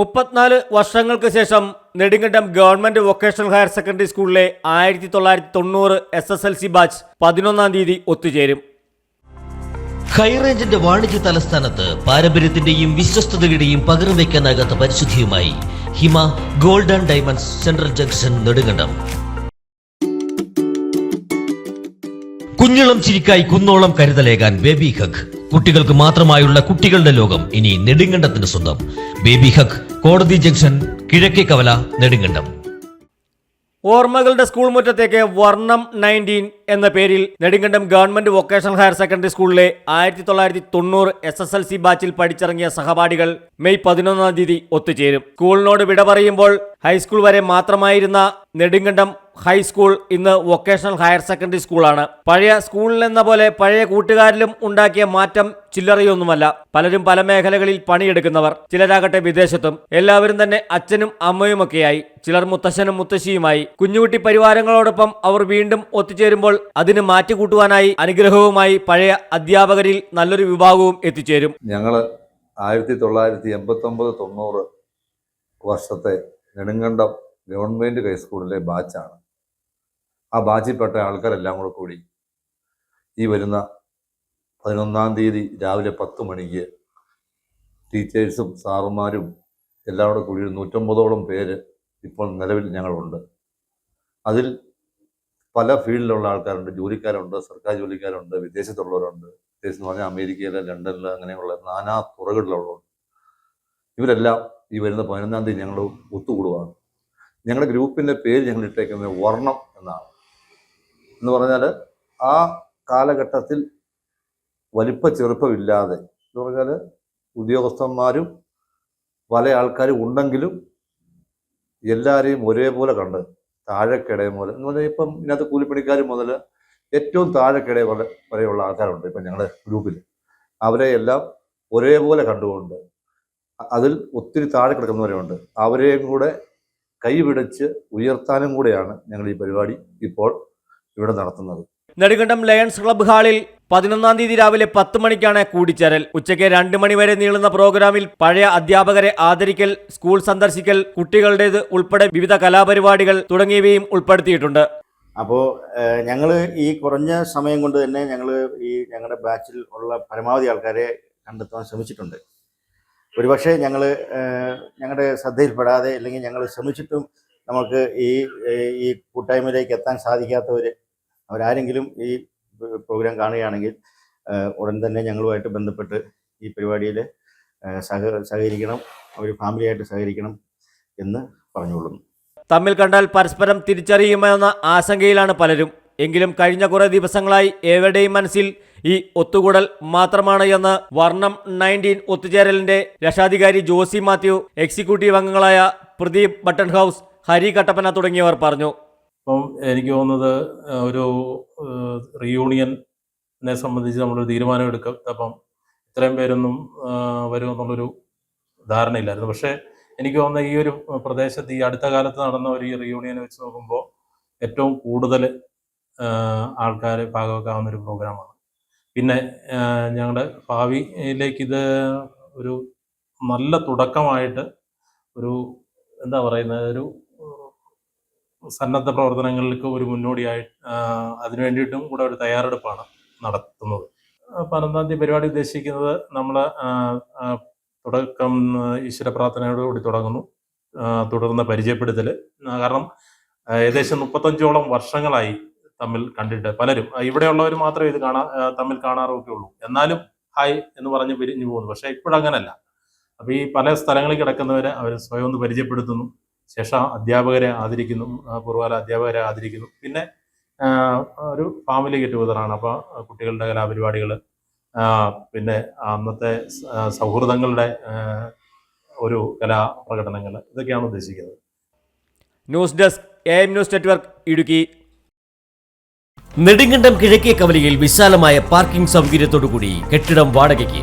മുപ്പത്തിനാല് വർഷങ്ങൾക്ക് ശേഷം Nedumkandam government vocational higher secondary സ്കൂളിലെ ആയിരത്തി തൊള്ളായിരത്തി തൊണ്ണൂറ് S S L C batch പതിനൊന്നാം തീയതി ഒത്തുചേരും. ഹൈറേഞ്ചിന്റെ വാണിജ്യ തലസ്ഥാനത്ത് പാരമ്പര്യത്തിന്റെയും വിശ്വസ്തതയുടെയും പകരം വയ്ക്കാനാകാത്ത പരിശുദ്ധിയുമായി Hima gold and diamonds central junction Nedumkandam. കുഞ്ഞിളം ചിരിക്കായി കുന്നോളം കരുതലേകാൻ ബേബി ഹഗ്. കുട്ടികൾക്ക് മാത്രമായുള്ള കുട്ടികളുടെ ലോകം ഇനി നെടുങ്കണ്ടത്തിന് സ്വന്തം. ബേബി ഹഗ് കോടതി ജംഗ്ഷൻ കിഴക്കേ കവല നെടുങ്കണ്ടം. ഓർമ്മകളുടെ സ്കൂൾ മുറ്റത്തേക്ക് വർണം നയന്റീൻ എന്ന പേരിൽ Nedumkandam government vocational higher secondary സ്കൂളിലെ ആയിരത്തി തൊള്ളായിരത്തി തൊണ്ണൂറ് എസ് എസ് എൽ സി ബാച്ചിൽ പഠിച്ചിറങ്ങിയ സഹപാഠികൾ മെയ് പതിനൊന്നാം തീയതി ഒത്തുചേരും. സ്കൂളിനോട് വിട പറയുമ്പോൾ ഹൈസ്കൂൾ വരെ മാത്രമായിരുന്ന നെടുങ്കണ്ടം ഹൈസ്കൂൾ ഇന്ന് വൊക്കേഷണൽ ഹയർ സെക്കൻഡറി സ്കൂളാണ്. പഴയ സ്കൂളിൽ എന്ന പോലെ പഴയ കൂട്ടുകാരിലും ഉണ്ടാക്കിയ മാറ്റം ചില്ലറയൊന്നുമല്ല. പലരും പല മേഖലകളിൽ പണിയെടുക്കുന്നവർ ചിലരാകട്ടെ വിദേശത്തും. എല്ലാവരും തന്നെ അച്ഛനും അമ്മയുമൊക്കെയായി. ചിലർ മുത്തശ്ശനും മുത്തശ്ശിയുമായി. കുഞ്ഞുകുട്ടി പരിവാരങ്ങളോടൊപ്പം അവർ വീണ്ടും ഒത്തുചേരുമ്പോൾ അതിന് മാറ്റുകൂട്ടുവാനായി അനുഗ്രഹവുമായി പഴയ അധ്യാപകരിൽ നല്ലൊരു വിഭാഗവും എത്തിച്ചേരും. ഞങ്ങൾ ആയിരത്തി തൊള്ളായിരത്തി എൺപത്തൊമ്പത് തൊണ്ണൂറ് വർഷത്തെ നെടുങ്കണ്ടം ഗവൺമെന്റ് ഹൈസ്കൂളിലെ ബാച്ചാണ്. ആ ബാച്ചിൽപ്പെട്ട ആൾക്കാരെല്ലാം കൂടെ കൂടി ഈ വരുന്ന പതിനൊന്നാം തീയതി രാവിലെ പത്ത് മണിക്ക് ടീച്ചേഴ്സും സാറുമാരും എല്ലാം കൂടെ നൂറ്റമ്പതോളം പേര് ഇപ്പോൾ നിലവിൽ ഞങ്ങളുണ്ട്. അതിൽ പല ഫീൽഡിലുള്ള ആൾക്കാരുണ്ട്. ജോലിക്കാരുണ്ട് സർക്കാർ ജോലിക്കാരുണ്ട് വിദേശത്തുള്ളവരുണ്ട്. വിദേശത്ത് പറഞ്ഞാൽ അമേരിക്കയിലെ ലണ്ടനിൽ അങ്ങനെയുള്ള നാനാ തുറകളിലുള്ളവരുണ്ട്. ഇവരെല്ലാം ഈ വരുന്ന പതിനൊന്നാം തീയതി ഞങ്ങൾ ഒത്തുകൂടുവാണ്. ഞങ്ങളുടെ ഗ്രൂപ്പിന്റെ പേര് ഞങ്ങൾ ഇട്ടേക്കുന്നത് വർണം എന്നാണ്. എന്ന് പറഞ്ഞാൽ ആ കാലഘട്ടത്തിൽ വലിപ്പ ചെറുപ്പമില്ലാതെ എന്ന് പറഞ്ഞാൽ ഉദ്യോഗസ്ഥന്മാരും പല ആൾക്കാരും ഉണ്ടെങ്കിലും എല്ലാവരെയും ഒരേപോലെ കണ്ട് താഴെക്കിടയ പോലെ എന്ന് പറഞ്ഞാൽ ഇപ്പം ഇതിനകത്ത് കൂലിപ്പണിക്കാർ മുതൽ ഏറ്റവും താഴെക്കിടയ പോലെ വരെയുള്ള ആൾക്കാരുണ്ട് ഇപ്പം ഞങ്ങളുടെ ഗ്രൂപ്പിൽ അവരെ എല്ലാം ഒരേപോലെ കണ്ടുകൊണ്ട് അതിൽ ഒത്തിരി താഴെ കിടക്കുന്നവരുണ്ട്. അവരെയും കൂടെ കൈവിടിച്ച് ഉയർത്താനും കൂടെയാണ് ഞങ്ങൾ ഈ പരിപാടി ഇപ്പോൾ ഇവിടെ നടത്തുന്നത്. നെടുങ്കണ്ടം ലയൺസ് ക്ലബ് ഹാളിൽ പതിനൊന്നാം തീയതി രാവിലെ പത്ത് മണിക്കാണ് കൂടിച്ചേരൽ. ഉച്ചയ്ക്ക് രണ്ട് മണിവരെ നീളുന്ന പ്രോഗ്രാമിൽ പഴയ അധ്യാപകരെ ആദരിക്കൽ സ്കൂൾ സന്ദർശിക്കൽ കുട്ടികളുടേത് ഉൾപ്പെടെ വിവിധ കലാപരിപാടികൾ തുടങ്ങിയവയും ഉൾപ്പെടുത്തിയിട്ടുണ്ട്. അപ്പോൾ ഞങ്ങൾ ഈ കുറഞ്ഞ സമയം കൊണ്ട് തന്നെ ഞങ്ങൾ ഈ ഞങ്ങളുടെ ബാച്ചിൽ ഉള്ള പരമാവധി ആൾക്കാരെ കണ്ടെത്താൻ ശ്രമിച്ചിട്ടുണ്ട്. ഒരുപക്ഷെ ഞങ്ങൾ ഞങ്ങളുടെ ശ്രദ്ധയിൽപ്പെടാതെ അല്ലെങ്കിൽ ഞങ്ങൾ ശ്രമിച്ചിട്ടും നമുക്ക് ഈ ഈ കൂട്ടായ്മയിലേക്ക് എത്താൻ സാധിക്കാത്തവർ അവരാരെങ്കിലും ഈ പ്രോഗ്രാം കാണുകയാണെങ്കിൽ ഉടൻ തന്നെ ഞങ്ങളുമായിട്ട് ബന്ധപ്പെട്ട് ഈ പരിപാടിയിൽ സഹ സഹകരിക്കണം അവർ ഫാമിലിയായിട്ട് സഹകരിക്കണം എന്ന് പറഞ്ഞുകൊള്ളുന്നു. തമ്മിൽ കണ്ടാൽ പരസ്പരം തിരിച്ചറിയുമെന്ന ആശങ്കയിലാണ് പലരും. എങ്കിലും കഴിഞ്ഞ കുറേ ദിവസങ്ങളായി ഏവരുടെയും മനസ്സിൽ ഈ ഒത്തുകൂടൽ മാത്രമാണ് എന്ന് വർണം നയന്റീൻ ഒത്തുചേരലിന്റെ രക്ഷാധികാരി ജോസി മാത്യു എക്സിക്യൂട്ടീവ് അംഗങ്ങളായ പ്രദീപ് ബട്ടൺ ഹൗസ് ഹരി കട്ടപ്പന തുടങ്ങിയവർ പറഞ്ഞു. അപ്പം എനിക്ക് തോന്നുന്നത് ഒരു റീയൂണിയനെ സംബന്ധിച്ച് നമ്മളൊരു തീരുമാനം എടുക്കും അപ്പം ഇത്രയും പേരൊന്നും വരുമെന്നുള്ളൊരു ധാരണയില്ലായിരുന്നു. പക്ഷേ എനിക്ക് തോന്നുന്ന ഈ ഒരു പ്രദേശത്ത് ഈ അടുത്ത കാലത്ത് നടന്ന ഒരു ഈ റീയൂണിയനെ വെച്ച് നോക്കുമ്പോൾ ഏറ്റവും കൂടുതൽ ആൾക്കാർ ഭാഗമാക്കാവുന്ന ഒരു പ്രോഗ്രാമാണ്. പിന്നെ ഞങ്ങളുടെ ഭാവിയിലേക്ക് ഇത് ഒരു നല്ല തുടക്കമായിട്ട് ഒരു എന്താ പറയുന്നത് ഒരു സന്നദ്ധ പ്രവർത്തനങ്ങൾക്ക് ഒരു മുന്നോടിയായി അതിനു വേണ്ടിയിട്ടും കൂടെ ഒരു തയ്യാറെടുപ്പാണ് നടത്തുന്നത്. പതിനൊന്നാം തീയതി പരിപാടി ഉദ്ദേശിക്കുന്നത് നമ്മൾ തുടക്കം ഈശ്വര പ്രാർത്ഥനയോടുകൂടി തുടങ്ങുന്നു. തുടർന്ന് പരിചയപ്പെടുത്തൽ കാരണം ഏകദേശം മുപ്പത്തഞ്ചോളം വർഷങ്ങളായി തമ്മിൽ കണ്ടിട്ട് പലരും ഇവിടെയുള്ളവർ മാത്രമേ ഇത് കാണാ തമ്മിൽ കാണാറൊക്കെ ഉള്ളൂ. എന്നാലും ഹായ് എന്ന് പറഞ്ഞ് പിരിഞ്ഞു പോകുന്നു. പക്ഷേ ഇപ്പോഴങ്ങനല്ല. അപ്പോൾ ഈ പല സ്ഥലങ്ങളിൽ കിടക്കുന്നവരെ അവർ സ്വയം ഒന്ന് പരിചയപ്പെടുത്തുന്നു. ശേഷം അധ്യാപകരെ ആദരിക്കുന്നു പൂർവകാല അധ്യാപകരെ ആദരിക്കുന്നു. പിന്നെ ഒരു ഫാമിലി ഗെറ്റ് ടുഗതറാണ് അപ്പോൾ കുട്ടികളുടെ കലാപരിപാടികൾ പിന്നെ അന്നത്തെ സൗഹൃദങ്ങളുടെ ഒരു ഒരു കലാപ്രകടനങ്ങൾ ഇതൊക്കെയാണ് ഉദ്ദേശിക്കുന്നത്. News desk A M news network Idukki. Nedumkandam കിഴക്കേ കവലയിൽ വിശാലമായ പാർക്കിംഗ് സൗകര്യത്തോടുകൂടി കെട്ടിടം വാടകയ്ക്ക്.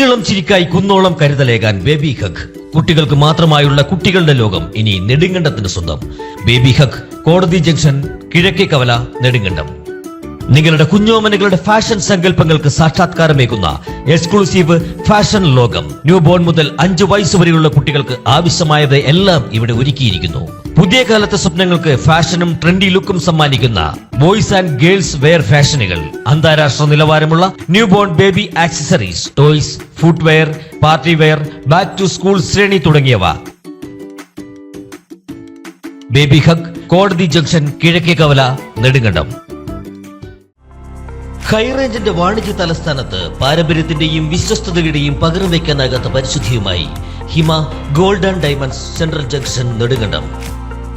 കുഞ്ഞിളം ചിരിക്കായി കുന്നോളം കരുതലേകാൻ ബേബി ഹഗ്. കുട്ടികൾക്ക് മാത്രമായുള്ള കുട്ടികളുടെ ലോകം ഇനി നെടുങ്കണ്ടത്തിന് സ്വന്തം. ബേബി ഹഗ് കോടതി ജംഗ്ഷൻ കിഴക്കേ കവല നെടുങ്കണ്ടം. നിങ്ങളുടെ കുഞ്ഞോമനകളുടെ ഫാഷൻ സങ്കല്പങ്ങൾക്ക് സാക്ഷാത്കാരമേകുന്ന എക്സ്ക്ലൂസീവ് ഫാഷൻ ലോകം. ന്യൂബോൺ മുതൽ അഞ്ചു വയസ്സ് വരെയുള്ള കുട്ടികൾക്ക് ആവശ്യമായത് എല്ലാം ഇവിടെ ഒരുക്കിയിരിക്കുന്നു. പുതിയ കാലത്തെ സ്വപ്നങ്ങൾക്ക് ഫാഷനും ട്രെൻഡി ലുക്കും സമ്മാനിക്കുന്ന ബോയ്സ് ആൻഡ് ഗേൾസ് വെയർ ഫാഷനുകൾ അന്താരാഷ്ട്ര നിലവാരമുള്ള new born baby accessories toys footwear party wear back to school ശ്രേണി തുടങ്ങിയവ. ബേബി ഹഗ് കോടതി ജംഗ്ഷൻ കിഴക്കേ കവല നെടുങ്കണ്ടം. ഹൈറേഞ്ചിന്റെ വാണിജ്യ തലസ്ഥാനത്ത് പാരമ്പര്യത്തിന്റെയും വിശ്വസ്തതയുടെയും പകരം വയ്ക്കാനാകാത്ത പരിശുദ്ധിയുമായി Hima gold and diamonds central junction Nedumkandam.